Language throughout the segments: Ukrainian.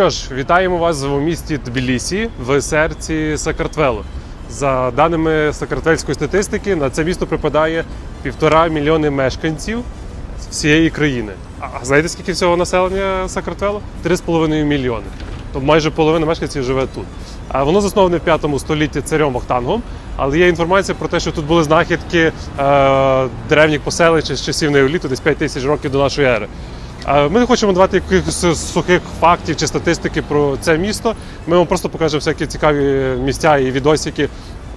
Що ж, вітаємо вас в місті Тбілісі в серці Сакартвелу. За даними сакартвельської статистики, на це місто припадає півтора мільйони мешканців всієї країни. А знаєте, скільки всього населення Сакартвелу? Три з половиною мільйони. Тобто майже половина мешканців живе тут. Воно засноване в 5 столітті царем Охтангом, але є інформація про те, що тут були знахідки е, древніх поселищ з часів неоліту, десь 5 тисяч років до нашої ери. Ми не хочемо давати якихось сухих фактів чи статистики про це місто. Ми вам просто покажемо всякі цікаві місця і відосики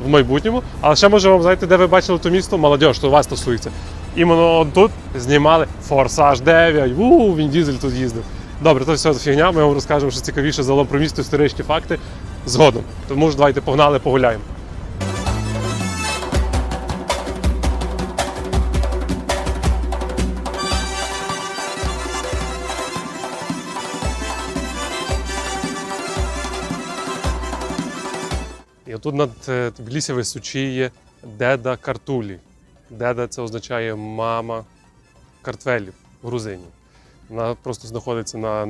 в майбутньому. Але ще може вам знаєте, де ви бачили то місто? Молодіж, то вас стосується. Іменно тут знімали Форсаж 9. У він дізель тут їздив. Добре, то все фігня. Ми вам розкажемо, що цікавіше загалом про місто історичні факти згодом. Тому ж давайте погнали, погуляємо. І отут над е, Тбілісі височіє деда Картулі. Деда це означає мама картвелів в Грузині. Вона просто знаходиться на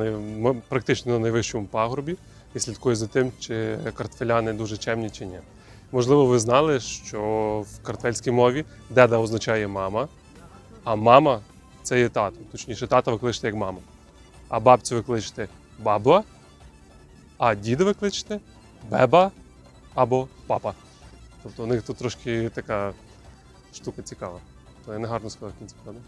практично на найвищому пагорбі і слідкує за тим, чи картфеляни дуже чемні чи ні. Можливо, ви знали, що в картвельській мові деда означає мама, а мама це є тато. Точніше, тата ви як мама. А бабцю ви кличете баба, а діда ви кличете беба або папа. Тобто у них тут трошки така штука цікава. То я не гарно сказав в кінці, правда?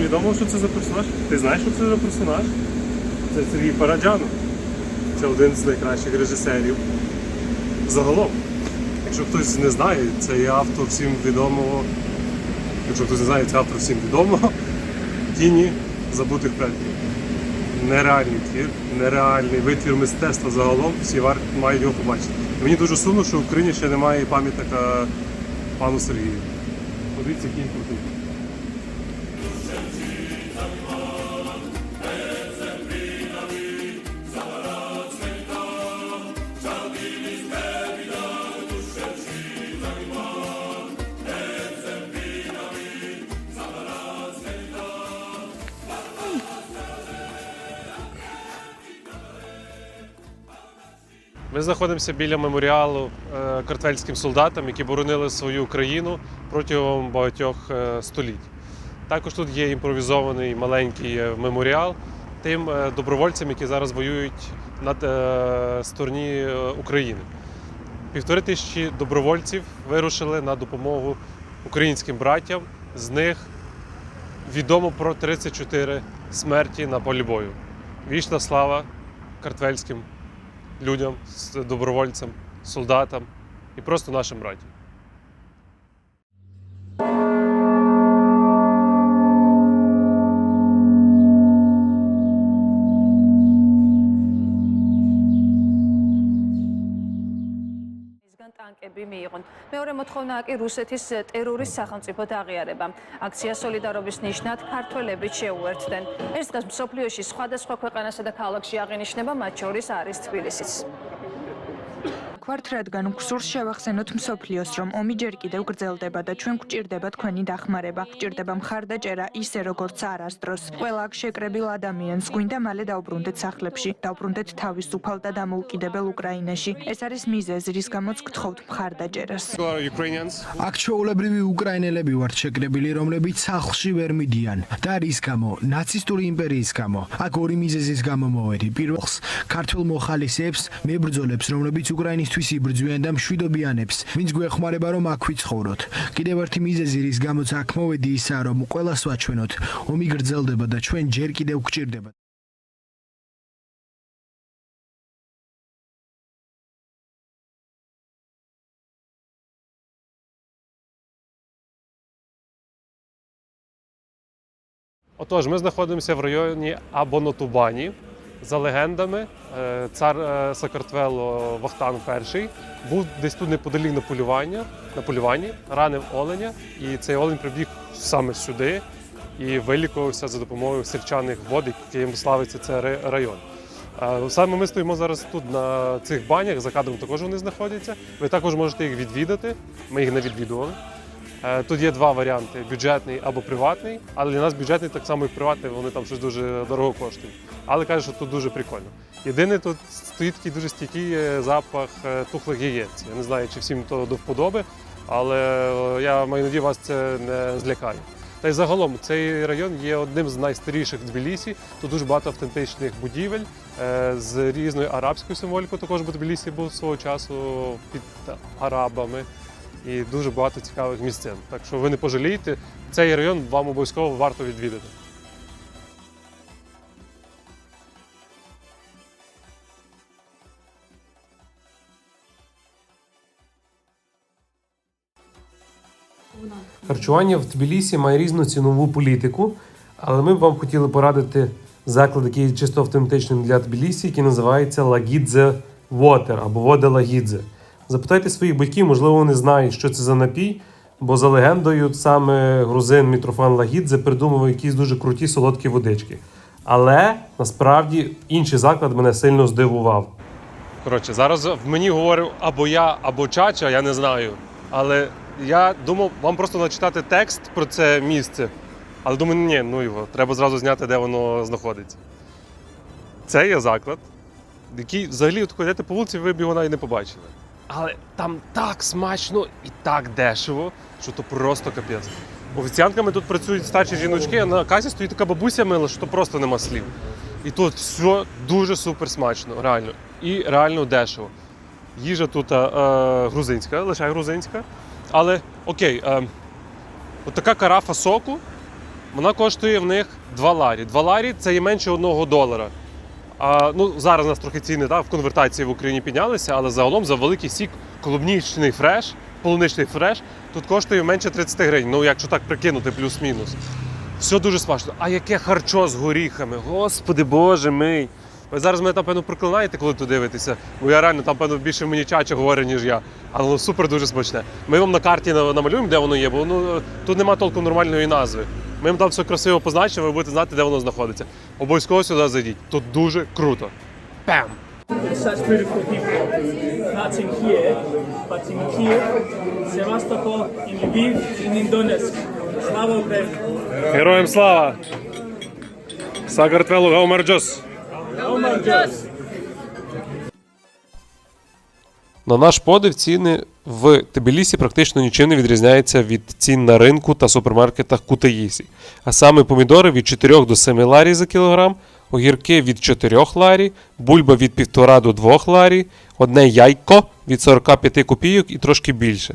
Вам відомо, що це за персонаж? Ти знаєш, що це за персонаж? Це Сергій Параджанов. Це один з найкращих режисерів. Загалом. Якщо хтось не знає, це є автор всім відомого. Якщо хтось не знає, це автор всім відомого. Тіні забутих предків. Нереальний твір, нереальний витвір мистецтва загалом, всі мають його побачити. Мені дуже сумно, що в Україні ще немає пам'ятника пану Сергію. Подивіться, який крутий. Ми знаходимося біля меморіалу е, картвельським солдатам, які боронили свою країну протягом багатьох е, століть. Також тут є імпровізований маленький е, меморіал тим добровольцям, які зараз воюють на стороні України. Півтори тисячі добровольців вирушили на допомогу українським братям. З них відомо про 34 смерті на полі бою. Вічна слава картвельським людям, добровольцям, солдатам і просто нашим братям. ტანკები მიიღონ. მეორე მოთხოვნაა კი რუსეთის ტერორის სახელმწიფო აღიარება. აქცია სოლიდარობის ნიშნად ქართველებიც შეუერთდნენ. ეს დღეს მსოფლიოში სხვადასხვა ქვეყანასა და ქალაქში აღინიშნება, მათ შორის არის თბილისიც. ვართ, რადგან გსურს შევახსენოთ მსოფლიოს, რომ ომი ჯერ კიდევ გრძელდება და ჩვენ გვჭირდება თქვენი დახმარება. გვჭირდება მხარდაჭერა ისე როგორც არასდროს. ყველა აქ შეკრებილ ადამიანს გვინდა მალე დაუბრუნდეთ სახლებში, დაუბრუნდეთ თავისუფალ და დამოუკიდებელ უკრაინაში. ეს არის მიზეზი, რის გამოც გთხოვთ მხარდაჭერას. აქ ჩვეულებრივი უკრაინელები ვართ შეკრებილი, რომლებიც სახლში ვერ მიდიან. და რის გამო? ნაცისტური იმპერიის გამო. აქ ორი მიზეზის გამო მოვედი. პირველს, ქართულ მოხალისეებს, მებრძოლებს, რომლებიც უკრაინისთვის იბრძვიან და მშვიდობიანებს, ვინც გვეხმარება რომ აქ ვიცხოვროთ. კიდევ ერთი მიზეზი, რის გამოც აქ მოვედი, ისაა, რომ ყველას ვაჩვენოთ, ომი გრძელდება და ჩვენ ჯერ კიდევ გვჭირდება. Отож, ми знаходимося в районі Абонотубані. За легендами, е, цар е, Сакартвело Вахтан І був десь тут неподалік на полювання, на полюванні, ранив оленя, і цей олень прибіг саме сюди і вилікувався за допомогою сірчаних вод, яким славиться цей район. Е, Саме ми стоїмо зараз тут на цих банях, за кадром також вони знаходяться. Ви також можете їх відвідати. Ми їх не відвідували. Е, Тут є два варіанти: бюджетний або приватний. Але для нас бюджетний так само і приватний, вони там щось дуже дорого коштують. Але кажуть, що тут дуже прикольно. Єдине, тут стоїть такий дуже стійкий е, запах е, тухлих яєць. Я не знаю, чи всім то до вподоби, але я маю надію, вас це не злякає. Та й загалом цей район є одним з найстаріших в Тбілісі. Тут дуже багато автентичних будівель з різною арабською символікою. Також бо Тбілісі був свого часу під арабами і дуже багато цікавих місцин. Так що ви не пожалієте, цей район вам обов'язково варто відвідати. Харчування в Тбілісі має різну цінову політику, але ми б вам хотіли порадити заклад, який чисто автентичним для Тбілісі, який називається Лагідзе Water або вода Лагідзе. Запитайте своїх батьків, можливо, вони знають, що це за напій, бо за легендою саме грузин Мітрофан Лагідзе придумав якісь дуже круті солодкі водички. Але насправді інший заклад мене сильно здивував. Коротше, зараз в мені говорив або я, або чача, я не знаю. Але я думав вам просто начитати текст про це місце. Але думаю, ні, ну його, треба зразу зняти, де воно знаходиться. Це є заклад, який взагалі от ходите по вулиці, ви б його навіть не побачили. Але там так смачно і так дешево, що то просто капець. Офіціантками тут працюють старші жіночки, а на касі стоїть така бабуся мила, що то просто нема слів. І тут все дуже супер смачно, реально. І реально дешево. Їжа тут е, е, грузинська, лише грузинська. Але окей, е, от така карафа соку, вона коштує в них 2 ларі. 2 ларі це є менше 1 долара. А, ну, зараз у нас трохи ціни да, в конвертації в Україні піднялися, але загалом за великий сік клубнічний фреш, полуничний фреш, тут коштує менше 30 гривень. Ну, якщо так прикинути, плюс-мінус. Все дуже смачно. А яке харчо з горіхами? Господи Боже мій. Ви зараз мене там, певно, проклинаєте, коли тут дивитеся, бо я реально там, певно, більше мені чача говорить, ніж я. Але воно супер дуже смачне. Ми вам на карті намалюємо, де воно є, бо ну, тут нема толком нормальної назви. Ми вам там все красиво позначимо, ви будете знати, де воно знаходиться. Обов'язково сюди зайдіть. Тут дуже круто. Пем! Such beautiful people, not in here, but in Kiev, Sevastopol, in Lviv, in Donetsk. Slava Ukraini! Героям слава! Сагартвелу Гаумарджос! На наш подив ціни в Тбілісі практично нічим не відрізняються від цін на ринку та супермаркетах Кутаїсі. А саме помідори від 4 до 7 ларій за кілограм, огірки від 4 ларі, бульба від 1,5 до 2 ларі, одне яйко від 45 копійок і трошки більше.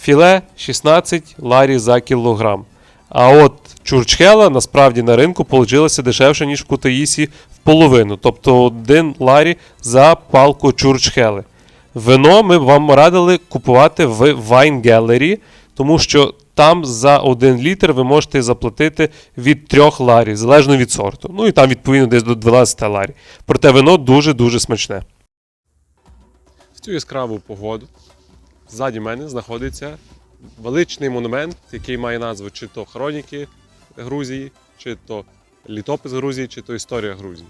Філе 16 ларі за кілограм. А от чурчхела насправді на ринку получилася дешевше, ніж в Кутаїсі в половину, тобто один ларі за палку чурчхели. Вино ми вам радили купувати в Wine Gallery, тому що там за один літр ви можете заплатити від 3 ларі, залежно від сорту. Ну і там, відповідно, десь до 12 ларі. Проте вино дуже-дуже смачне. В цю яскраву погоду ззаді мене знаходиться величний монумент, який має назву чи то Хроніки Грузії, чи то Літопис Грузії, чи то Історія Грузії.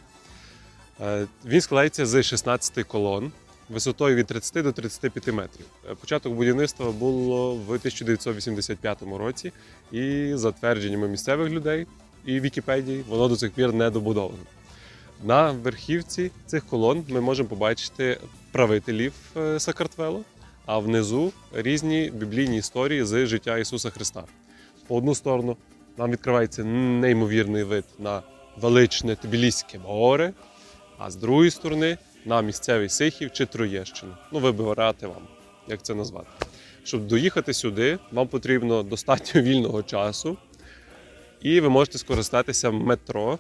Е, Він складається з 16 колон висотою від 30 до 35 метрів. Е, Початок будівництва було в 1985 році, і за твердженнями місцевих людей і Вікіпедії воно до цих пір не добудовано. На верхівці цих колон ми можемо побачити правителів е, Сакартвело, а внизу різні біблійні історії з життя Ісуса Христа. По одну сторону нам відкривається неймовірний вид на величне Тбіліське море, а з другої сторони на місцевий Сихів чи Троєщину. Ну, вибирати вам, як це назвати. Щоб доїхати сюди, вам потрібно достатньо вільного часу, і ви можете скористатися метро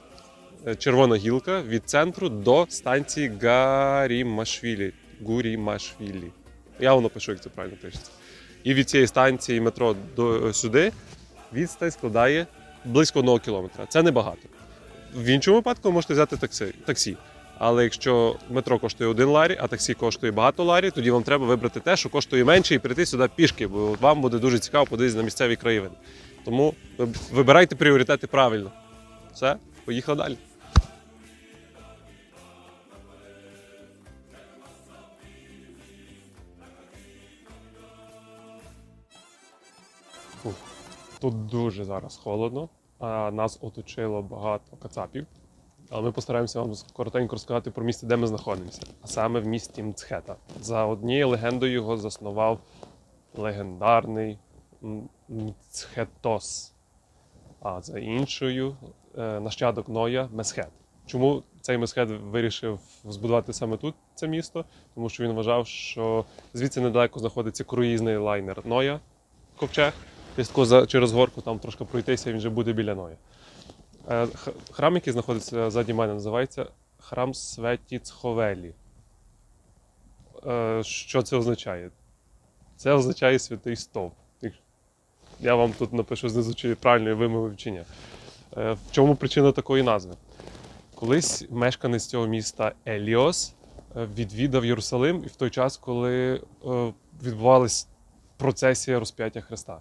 е, Червона гілка від центру до станції Гарімашвілі. Гурімашвілі. Я воно пишу, як це правильно пишеться. І від цієї станції метро до е, сюди відстань складає близько одного кілометра. Це небагато. В іншому випадку ви можете взяти таксі. таксі. Але якщо метро коштує один ларі, а таксі коштує багато ларі, тоді вам треба вибрати те, що коштує менше, і прийти сюди пішки, бо вам буде дуже цікаво подивитися на місцеві краєвиди. Тому вибирайте пріоритети правильно. Все, поїхали далі. Тут дуже зараз холодно, нас оточило багато кацапів. Але ми постараємося вам коротенько розказати про місце, де ми знаходимося. А саме в місті Мцхета. За однією легендою його заснував легендарний Мцхетос. А за іншою е, нащадок Ноя Месхет. Чому цей Месхет вирішив збудувати саме тут це місто? Тому що він вважав, що звідси недалеко знаходиться круїзний лайнер Ноя ковчег. Пістко за через горку там трошки пройтися, він вже буде біля Ноя. Е, Храм, який знаходиться ззаді мене, називається храм Светіцховелі. Е, Що це означає? Це означає святий стовп. Я вам тут напишу знизу, чи правильно вимовив чи ні. Е, В чому причина такої назви? Колись мешканець цього міста Еліос відвідав Єрусалим і в той час, коли відбувалась процесія розп'яття Христа.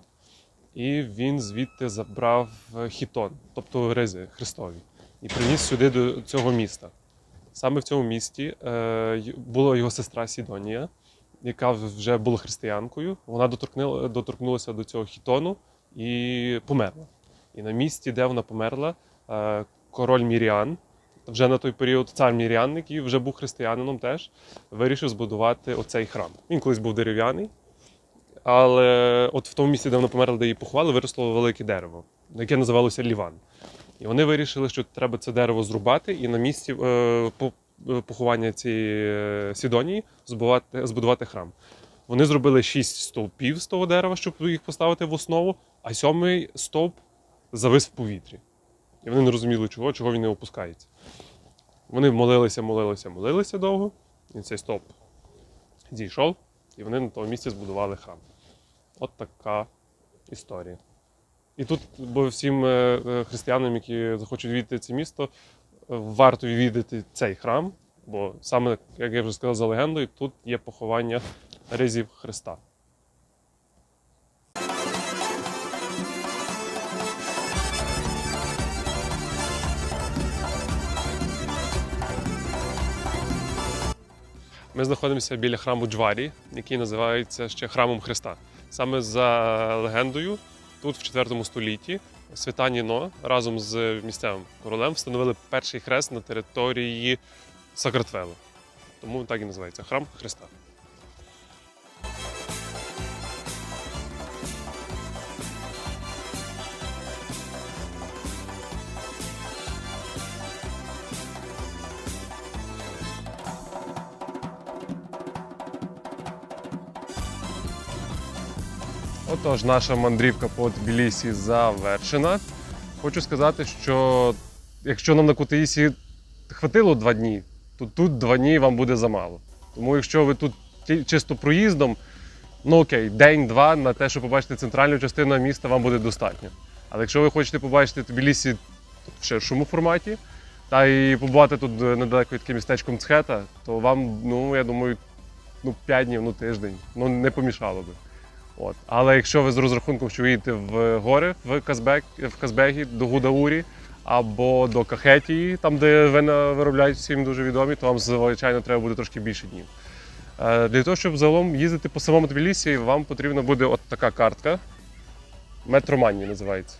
І він звідти забрав е, хітон, тобто ризи Христові, і приніс сюди до цього міста. Саме в цьому місті е, була його сестра Сідонія, яка вже була християнкою. Вона доторкнулася до цього хітону і померла. І на місці, де вона померла, е, король Міріан, вже на той період цар Міріан, який вже був християнином теж, вирішив збудувати оцей храм. Він колись був дерев'яний, але от в тому місці, де вона померла, де її поховали, виросло велике дерево, яке називалося Ліван. І вони вирішили, що треба це дерево зрубати і на місці е, е, поховання цієї е, Сідонії збудувати, збудувати храм. Вони зробили шість стовпів з того дерева, щоб їх поставити в основу, а сьомий стовп завис в повітрі. І вони не розуміли, чого, чого він не опускається. Вони молилися, молилися, молилися довго, і цей стовп зійшов, і вони на тому місці збудували храм. От така історія. І тут, бо всім е, е, християнам, які захочуть відвідати це місто, варто відвідати цей храм, бо саме, як я вже сказав за легендою, тут є поховання ризів Христа. Ми знаходимося біля храму Джварі, який називається ще храмом Христа. Саме за легендою, тут в 4 столітті свята Ніно разом з місцевим королем встановили перший хрест на території Сакартвелу. Тому так і називається храм Христа. Отож, наша мандрівка по Тбілісі завершена. Хочу сказати, що якщо нам на Кутаїсі хватило два дні, то тут два дні вам буде замало. Тому якщо ви тут чисто проїздом, ну окей, день-два на те, щоб побачити центральну частину міста, вам буде достатньо. Але якщо ви хочете побачити Тбілісі в ширшому форматі, та і побувати тут недалеко від містечком Цхета, то вам, ну я думаю, ну 5 днів, ну тиждень, ну не помішало би. От. Але якщо ви з розрахунком, що ви їдете в гори в Казбек, в Казбегі до Гудаурі або до Кахетії, там де вина виробляють всім дуже відомі, то вам звичайно треба буде трошки більше днів. Е, Для того, щоб загалом їздити по самому Тбілісі, вам потрібна буде от така картка. Метроманні називається.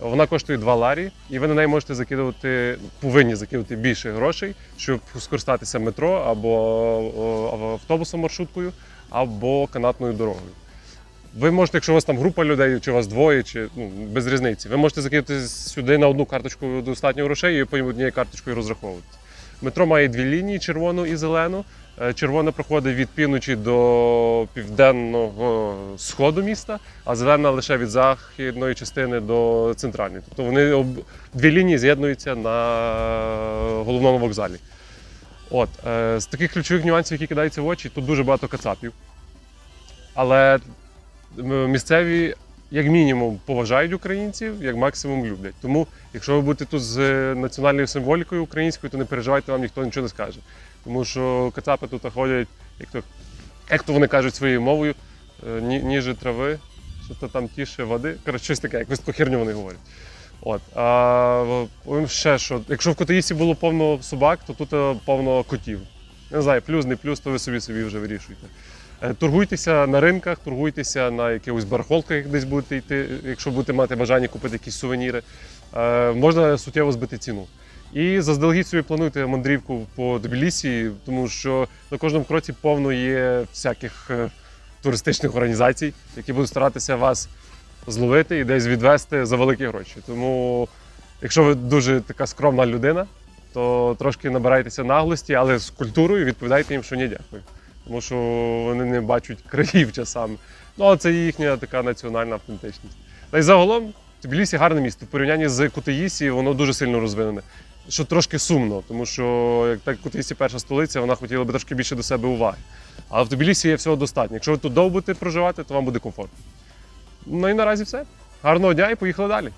Вона коштує 2 ларі, і ви на неї можете закидувати, повинні закинути більше грошей, щоб скористатися метро або автобусом маршруткою, або канатною дорогою. Ви можете, якщо у вас там група людей, чи у вас двоє, чи ну, без різниці, ви можете закинути сюди на одну карточку достатньо грошей і потім однією карточкою розраховувати. Метро має дві лінії червону і зелену. Е, Червона проходить від півночі до південного сходу міста, а зелена лише від західної частини до центральної. Тобто вони об... дві лінії з'єднуються на головному вокзалі. От, е, з таких ключових нюансів, які кидаються в очі, тут дуже багато кацапів. Але місцеві як мінімум поважають українців, як максимум люблять. Тому, якщо ви будете тут з е, національною символікою українською, то не переживайте, вам ніхто нічого не скаже. Тому що кацапи тут ходять, як то, як то вони кажуть своєю мовою, е, ні, ніже трави, що то там тіше води. Коротше, щось таке, якусь таку херню вони говорять. От. А ще що, якщо в Котаїсі було повно собак, то тут е, повно котів. Не знаю, плюс, не плюс, то ви собі собі вже вирішуєте. Е, Торгуйтеся на ринках, торгуйтеся на якихось барахолках, як десь будете йти, якщо будете мати бажання купити якісь сувеніри. Е, Можна суттєво збити ціну. І заздалегідь собі плануйте мандрівку по Тбілісі, тому що на кожному кроці повно є всяких е, туристичних організацій, які будуть старатися вас зловити і десь відвести за великі гроші. Тому, якщо ви дуже така скромна людина, то трошки набирайтеся наглості, але з культурою відповідайте їм, що ні, дякую. Тому що вони не бачать країв часами. Ну, але це їхня така національна автентичність. Та й загалом Тбілісі гарне місто. В порівнянні з Кутаїсі воно дуже сильно розвинене. Що трошки сумно, тому що як так Кутаїсі перша столиця, вона хотіла би трошки більше до себе уваги. Але в Тбілісі є всього достатньо. Якщо ви тут довго будете проживати, то вам буде комфортно. Ну і наразі все. Гарного дня і поїхали далі.